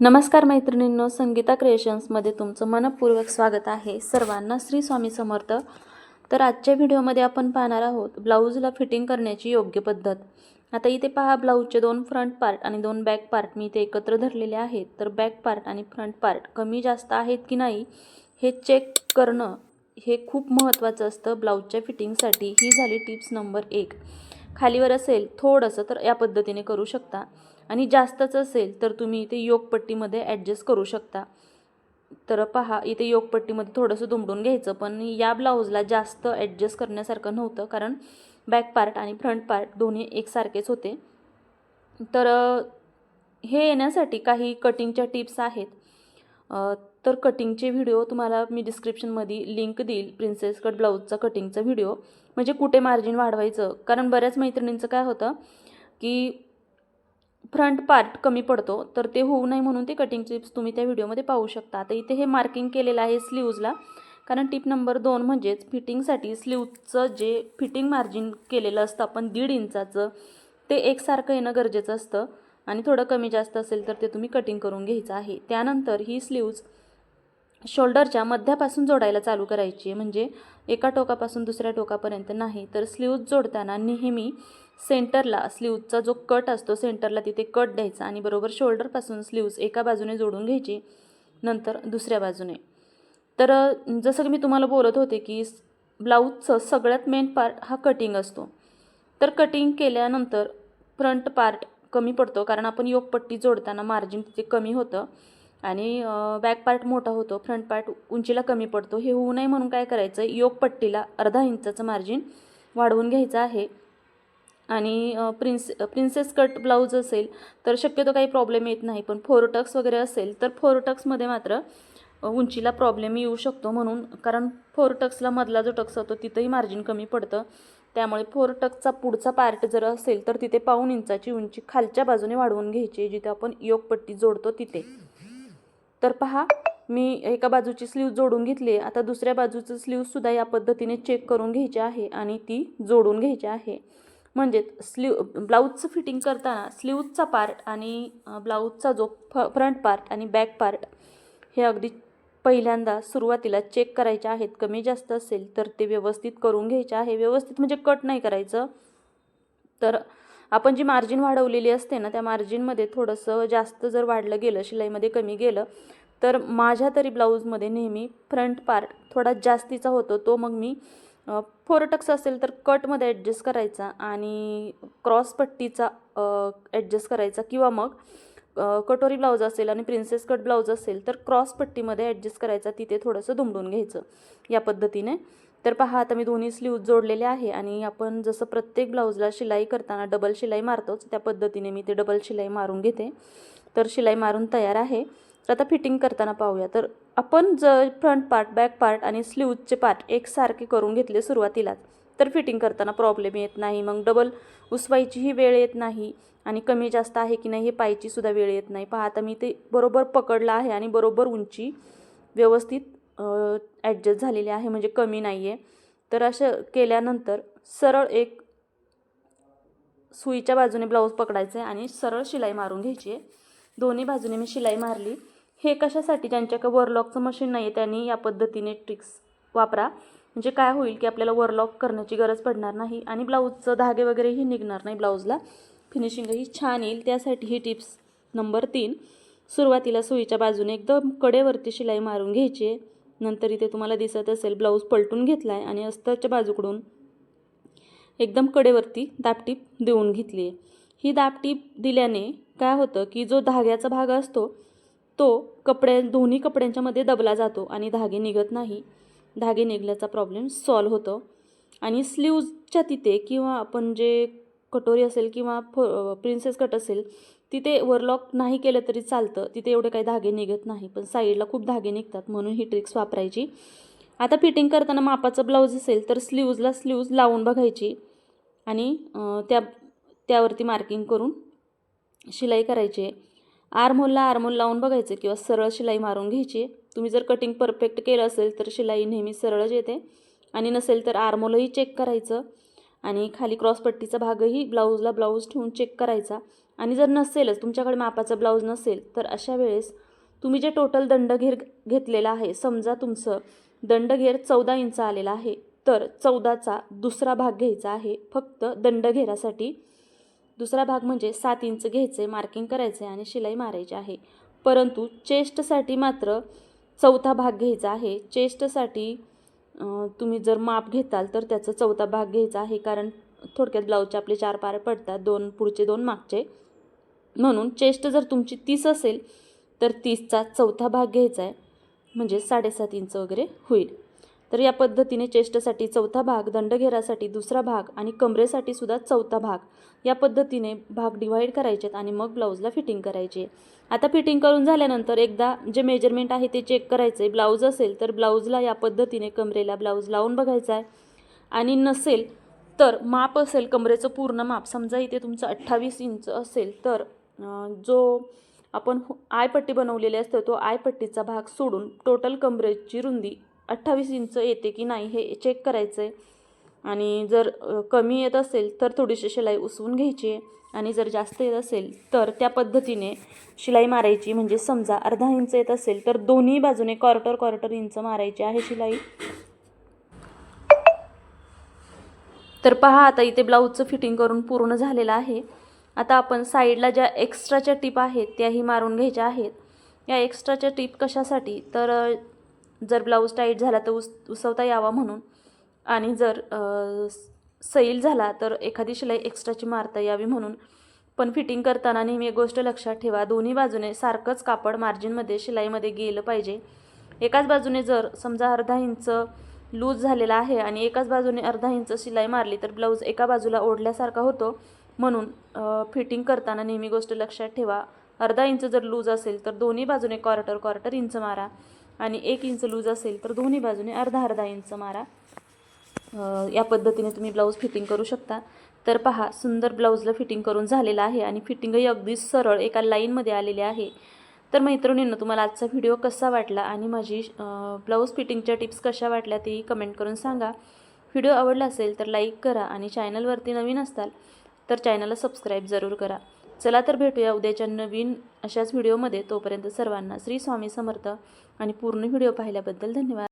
नमस्कार मैत्रिणींनो संगीता क्रिएशन्समध्ये तुमचं मनपूर्वक स्वागत आहे. सर्वांना श्री स्वामी समर्थ. तर आजच्या व्हिडिओमध्ये आपण पाहणार आहोत ब्लाऊजला फिटिंग करण्याची योग्य पद्धत. आता इथे पहा ब्लाऊजचे दोन फ्रंट पार्ट आणि दोन बॅक पार्ट मी इथे एकत्र धरलेले आहेत. तर बॅक पार्ट आणि फ्रंट पार्ट कमी जास्त आहेत की नाही हे चेक करणं हे खूप महत्त्वाचं असतं ब्लाऊजच्या फिटिंगसाठी ही झाली टिप्स नंबर एक. खालीवर असेल थोडंसं तर या पद्धतीने करू शकता. आणि जास्तच असेल तर तुम्ही इथे योगपट्टीमध्ये ॲडजस्ट करू शकता. तर पहा इथे योगपट्टीमध्ये थोडंसं दुमडून घ्यायचं पण या ब्लाऊजला जास्त ॲडजस्ट करण्यासारखं नव्हतं कारण बॅक पार्ट आणि फ्रंट पार्ट दोन्ही एकसारखेच होते. तर हे येण्यासाठी काही कटिंगच्या टिप्स आहेत. तर कटिंगचे व्हिडिओ तुम्हाला मी डिस्क्रिप्शनमध्ये लिंक देईल प्रिन्सेस कट ब्लाऊजचा कटिंगचा व्हिडिओ म्हणजे कुठे मार्जिन वाढवायचं? कारण बऱ्याच मैत्रिणींचं काय होतं की फ्रंट पार्ट कमी पडतो तर ते होऊ नये म्हणून ते कटिंग टिप्स तुम्ही त्या व्हिडिओमध्ये पाहू शकता. आता इथे हे मार्किंग केलेलं आहे स्लीव्जला कारण टिप नंबर दोन म्हणजेच फिटिंगसाठी स्लीवचं जे फिटिंग मार्जिन केलेलं असतं आपण दीड इंचाचं ते एकसारखं येणं गरजेचं असतं. आणि थोडं कमी जास्त असेल तर ते तुम्ही कटिंग करून घ्यायचं आहे. त्यानंतर ही स्लीव्ज शोल्डरच्या मध्यापासून जोडायला चालू करायची आहे. म्हणजे एका टोकापासून दुसऱ्या टोकापर्यंत नाही. तर स्लीव्ज जोडताना नेहमी सेंटरला स्लीवचा जो कट असतो सेंटरला तिथे कट द्यायचा आणि बरोबर शोल्डरपासून स्लीव्ज एका बाजूने जोडून घ्यायची नंतर दुसऱ्या बाजूने. तर जसं की मी तुम्हाला बोलत होते की ब्लाऊजचं सगळ्यात मेन पार्ट हा कटिंग असतो. तर कटिंग केल्यानंतर फ्रंट पार्ट कमी पडतो कारण आपण योगपट्टी जोडताना मार्जिन तिथे कमी होतं आणि बॅक पार्ट मोठा होतो फ्रंट पार्ट उंचीला कमी पडतो. हे होऊ नये म्हणून काय करायचं? योगपट्टीला अर्धा इंचाचं मार्जिन वाढवून घ्यायचं आहे. आणि प्रिन्स प्रिन्सेस कट ब्लाऊज असेल तर शक्यतो काही प्रॉब्लेम येत नाही. पण फोरटक्स वगैरे असेल तर फोरटक्समध्ये मात्र उंचीला प्रॉब्लेम येऊ शकतो म्हणून कारण फोरटक्सला मधला जो टक्स होतो तिथंही मार्जिन कमी पडतं. त्यामुळे फोरटक्सचा पुढचा पार्ट जर असेल तर तिथे पाऊण इंचाची उंची खालच्या बाजूने वाढवून घ्यायची जिथे आपण योगपट्टी जोडतो तिथे. तर पहा मी एका बाजूची स्लीव जोडून घेतली आहे. आता दुसऱ्या बाजूचं स्लीवसुद्धा या पद्धतीने चेक करून घ्यायची आहे आणि ती जोडून घ्यायची आहे. म्हणजेच स्लीव ब्लाऊजचं फिटिंग करताना स्लीवचा पार्ट आणि ब्लाऊजचा जो फ फ्रंट पार्ट आणि बॅक पार्ट हे अगदी पहिल्यांदा सुरुवातीला चेक करायचे आहेत. कमी जास्त असेल तर ते व्यवस्थित करून घ्यायचे आहे. व्यवस्थित म्हणजे कट नाही करायचं. तर आपण जी मार्जिन वाढवलेली असते ना त्या मार्जिनमध्ये थोडंसं जास्त जर वाढलं गेलं शिलाईमध्ये कमी गेलं तर माझ्या तरी ब्लाऊजमध्ये नेहमी फ्रंट पार्ट थोडा जास्तीचा होतो. तो मग मी फोरटक्स असेल तर कटमध्ये ॲडजस्ट करायचा आणि क्रॉस पट्टीचा ॲडजस्ट करायचा. किंवा मग कटोरी ब्लाऊज असेल आणि प्रिन्सेस कट ब्लाऊज असेल तर क्रॉस पट्टीमध्ये ॲडजस्ट करायचा तिथे थोडंसं दुमडून घ्यायचं या पद्धतीने. तर पहा आता मी दोन्ही स्लीव जोडलेले आहे आणि आपण जसं प्रत्येक ब्लाऊजला शिलाई करताना डबल शिलाई मारतोच त्या पद्धतीने मी ते डबल शिलाई मारून घेते. तर शिलाई मारून तयार आहे. तर आता फिटिंग करताना पाहूया. तर आपण जर फ्रंट पार्ट बॅक पार्ट आणि स्लीवचे पार्ट एकसारखे करून घेतले सुरुवातीलाच तर फिटिंग करताना प्रॉब्लेम येत नाही. मग डबल उसवायचीही वेळ येत नाही आणि कमी जास्त आहे की नाही हे पायची सुद्धा वेळ येत नाही. पहा आता मी ते बरोबर पकडलं आहे आणि बरोबर उंची व्यवस्थित ॲडजस्ट झालेली आहे म्हणजे कमी नाही आहे तर असं केल्यानंतर सरळ एक सुईच्या बाजूने ब्लाऊज पकडायचं आहे आणि सरळ शिलाई मारून घ्यायची आहे. दोन्ही बाजूने मी शिलाई मारली. हे कशासाठी? ज्यांच्याकडे वरलॉकचं मशीन नाही आहे त्यांनी या पद्धतीने ट्रिक्स वापरा. म्हणजे काय होईल की आपल्याला वरलॉक करण्याची गरज पडणार नाही आणि ब्लाऊजचं धागे वगैरेही निघणार नाही ब्लाऊजला फिनिशिंगही छान येईल. त्यासाठी ही टिप्स नंबर तीन. सुरुवातीला सुईच्या बाजूने एकदम कडेवरती शिलाई मारून घ्यायची आहे. नंतर इथे तुम्हाला दिसत असेल ब्लाऊज पलटून घेतला आहे आणि अस्तरच्या बाजूकडून एकदम कडेवरती दापटीप देऊन घेतली आहे. ही दापटीप दिल्याने काय होतं की जो धाग्याचा भाग असतो तो कपड्या दोन्ही कपड्यांच्यामध्ये दबला जातो आणि धागे निघत नाही. धागे निघल्याचा प्रॉब्लेम सॉल्व होतो. आणि स्लीवजच्या तिथे किंवा आपण जे कटोरी असेल किंवा फ प्रिन्सेस कट असेल तिथे वरलॉक नाही केलं तरी चालतं. तिथे एवढे काही धागे निघत नाही. पण साईडला खूप धागे निघतात म्हणून ही ट्रिक्स वापरायची. आता फिटिंग करताना मापाचं ब्लाऊज असेल तर स्लीव्जला स्लीव्ज लावून बघायची आणि त्या त्यावरती मार्किंग करून शिलाई करायची. आहे आर्महोलला आर्महोल लावून बघायचं किंवा सरळ शिलाई मारून घ्यायची. तुम्ही जर कटिंग परफेक्ट केलं असेल तर शिलाई नेहमी सरळच येते. आणि नसेल तर आर्मोलही चेक करायचं. आणि खाली क्रॉसपट्टीचा भागही ब्लाऊजला ब्लाऊज ठेवून चेक करायचा. आणि जर नसेलच तुमच्याकडे मापाचा ब्लाऊज नसेल तर अशा वेळेस तुम्ही जे टोटल दंडघेर घेतलेला आहे समजा तुमचं दंडघेर चौदा इंच आलेला आहे तर चौदाचा दुसरा भाग घ्यायचा आहे. फक्त दंडघेरासाठी दुसरा भाग म्हणजे सात इंच घ्यायचे मार्किंग करायचे आणि शिलाई मारायची आहे. परंतु चेस्टसाठी मात्र चौथा भाग घ्यायचा आहे. चेस्टसाठी तुम्ही जर माप घेताल तर त्याचा चौथा भाग घ्यायचा आहे कारण थोडक्यात ब्लाऊजचे आपले चार पारे पडतात दोन पुढचे दोन मागचे. म्हणून चेस्ट जर तुमची तीस असेल तर तीसचा चौथा भाग घ्यायचा आहे. म्हणजे साडेसात इंच वगैरे होईल. तर या पद्धतीने चेस्टसाठी चौथा भाग दंडघेरासाठी दुसरा भाग आणि कमरेसाठी सुद्धा चौथा भाग. या पद्धतीने भाग डिवाईड करायचे आणि मग ब्लाऊजला फिटिंग करायची. आता फिटिंग करून झाल्यानंतर एकदा जे मेजरमेंट आहे ते चेक करायचे ब्लाऊज असेल तर ब्लाऊजला या पद्धतीने कमरेला ब्लाऊज लावून बघायचा आहे आणि नसेल तर माप असेल कमरेचं पूर्ण माप समजा इथे तुमचं अठ्ठावीस इंच असेल तर जो आपण आयपट्टी बनवलेली असते तो आयपट्टीचा भाग सोडून टोटल कमरेची रुंदी अठ्ठावीस इंच येते की नाही हे चेक करायचं आहे आणि जर कमी येत असेल तर थोडीशी शिलाई उसवून घ्यायची आहे. आणि जर जास्त येत असेल तर त्या पद्धतीने शिलाई मारायची. म्हणजे समजा अर्धा इंच येत असेल तर दोन्ही बाजूने क्वार्टर क्वार्टर इंच मारायची आहे शिलाई. तर पहा आता इथे ब्लाऊजचं फिटिंग करून पूर्ण झालेलं आहे. आता आपण साईडला ज्या एक्स्ट्राच्या टीप आहेत त्याही मारून घ्यायच्या आहेत. या एक्स्ट्राच्या टीप कशासाठी? तर जर ब्लाऊज टाईट झाला तर उस उसवता यावा म्हणून. आणि जर सैल झाला तर एखादी शिलाई एक्स्ट्राची मारता यावी म्हणून. पण फिटिंग करताना नेहमी एक गोष्ट लक्षात ठेवा दोन्ही बाजूने सारखंच कापड मार्जिनमध्ये शिलाईमध्ये गेलं पाहिजे. एकाच बाजूने जर समजा अर्धा इंच लूज झालेला आहे आणि एकाच बाजूने अर्धा इंच शिलाई मारली तर ब्लाऊज एका बाजूला ओढल्यासारखा होतो म्हणून फिटिंग करताना नेहमी गोष्ट लक्षात ठेवा. अर्धा इंच जर लूज असेल तर दोन्ही बाजूने क्वार्टर क्वार्टर इंच मारा. आणि एक इंच लूज असेल तर दोन्ही बाजूने अर्धा अर्धा इंच मारा. या पद्धतीने तुम्ही ब्लाऊज फिटिंग करू शकता. तर पहा सुंदर ब्लाऊजला फिटिंग करून झालेलं आहे आणि फिटिंगही अगदी सरळ एका लाईनमध्ये आलेली आहे. तर मैत्रिणींना तुम्हाला आजचा व्हिडिओ कसा वाटला आणि माझी ब्लाऊज फिटिंगच्या टिप्स कशा वाटल्या तेही कमेंट करून सांगा. व्हिडिओ आवडला असेल तर लाईक करा आणि चॅनलवरती नवीन असताल तर चॅनलला सबस्क्राईब जरूर करा. चला तर भेटूया उद्याच्या नवीन अशाच व्हिडिओमध्ये तोपर्यंत सर्वांना श्री स्वामी समर्थ आणि पूर्ण व्हिडिओ पाहिल्याबद्दल धन्यवाद.